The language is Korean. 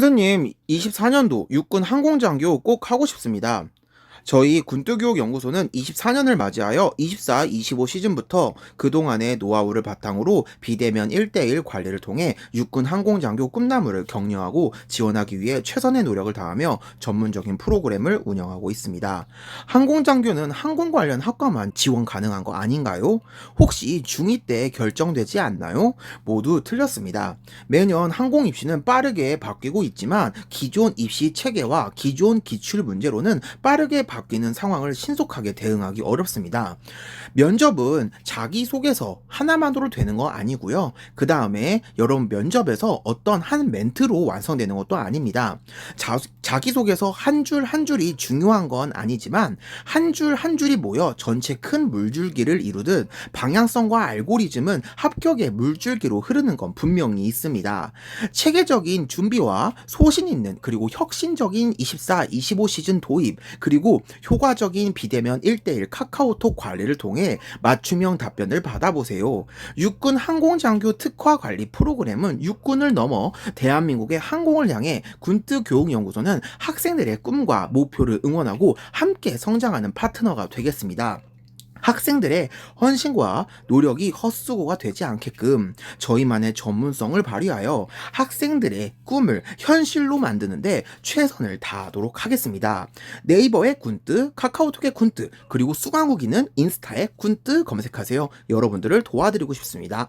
선생님, 24년도 육군 항공장교 꼭 하고 싶습니다. 저희 군뜨교육연구소는 24년을 맞이하여 24, 25 시즌부터 그동안의 노하우를 바탕으로 비대면 1대1 관리를 통해 육군 항공장교 꿈나무를 격려하고 지원하기 위해 최선의 노력을 다하며 전문적인 프로그램을 운영하고 있습니다. 항공장교는 항공 관련 학과만 지원 가능한 거 아닌가요? 혹시 중2 때 결정되지 않나요? 모두 틀렸습니다. 매년 항공 입시는 빠르게 바뀌고 있지만 기존 입시 체계와 기존 기출 문제로는 빠르게 바뀌는 상황을 신속하게 대응하기 어렵습니다. 면접은 자기소개서 하나만으로 되는 거 아니고요. 그 다음에 여러분 면접에서 어떤 한 멘트로 완성되는 것도 아닙니다. 자, 자기소개서 한 줄 한 줄이 중요한 건 아니지만 한 줄한 줄이 모여 전체 큰 물줄기를 이루듯 방향성과 알고리즘은 합격의 물줄기로 흐르는 건 분명히 있습니다. 체계적인 준비와 소신 있는 그리고 혁신적인 24, 25 시즌 도입 그리고 효과적인 비대면 1대1 카카오톡 관리를 통해 맞춤형 답변을 받아보세요. 육군 항공장교 특화 관리 프로그램은 육군을 넘어 대한민국의 항공을 향해 군뜨교육연구소는 학생들의 꿈과 목표를 응원하고 함께 성장하는 파트너가 되겠습니다. 학생들의 헌신과 노력이 헛수고가 되지 않게끔 저희만의 전문성을 발휘하여 학생들의 꿈을 현실로 만드는데 최선을 다하도록 하겠습니다. 네이버의 군뜨, 카카오톡의 군뜨, 그리고 수강후기는 인스타의 군뜨 검색하세요. 여러분들을 도와드리고 싶습니다.